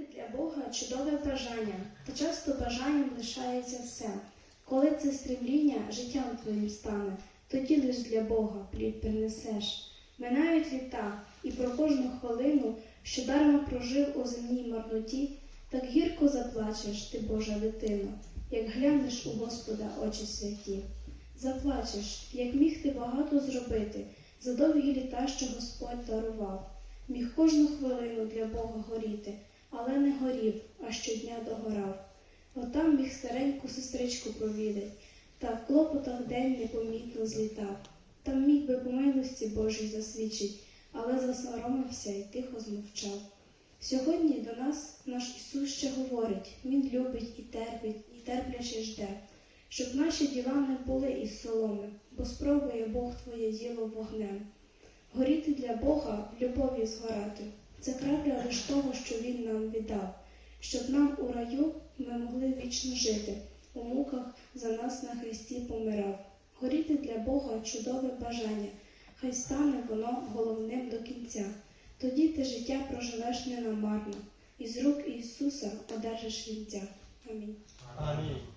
Горіти для Бога чудове бажання, та часто бажанням лишається все. Коли це стремління життям твоїм стане, тоді лиш для Бога плід принесеш. Минають літа, і про кожну хвилину, що дарма прожив у земній марноті, так гірко заплачеш ти, Божа дитино, як глянеш у Господа очі святі. Заплачеш, як міг ти багато зробити за довгі літа, що Господь дарував. Міг кожну хвилину для Бога горіти, але не горів, а щодня догорав. Отам міг стареньку сестричку провідать, та в клопотах день непомітно злітав. Там міг би по милості Божій засвідчить, але засоромився і тихо змовчав. Сьогодні до нас наш Ісус ще говорить, Він любить і терпить, і терпляче жде, щоб наші діла не були із соломи, бо спробує Бог твоє діло вогнем. Горіти для Бога в любові згорати. Це крапля лиш що Він нам віддав, щоб нам у раю ми могли вічно жити, у муках за нас на Христі помирав. Горіти для Бога чудове бажання, хай стане воно головним до кінця. Тоді ти життя проживеш ненамарно, і з рук Ісуса одержиш вінця. Амінь. Амінь.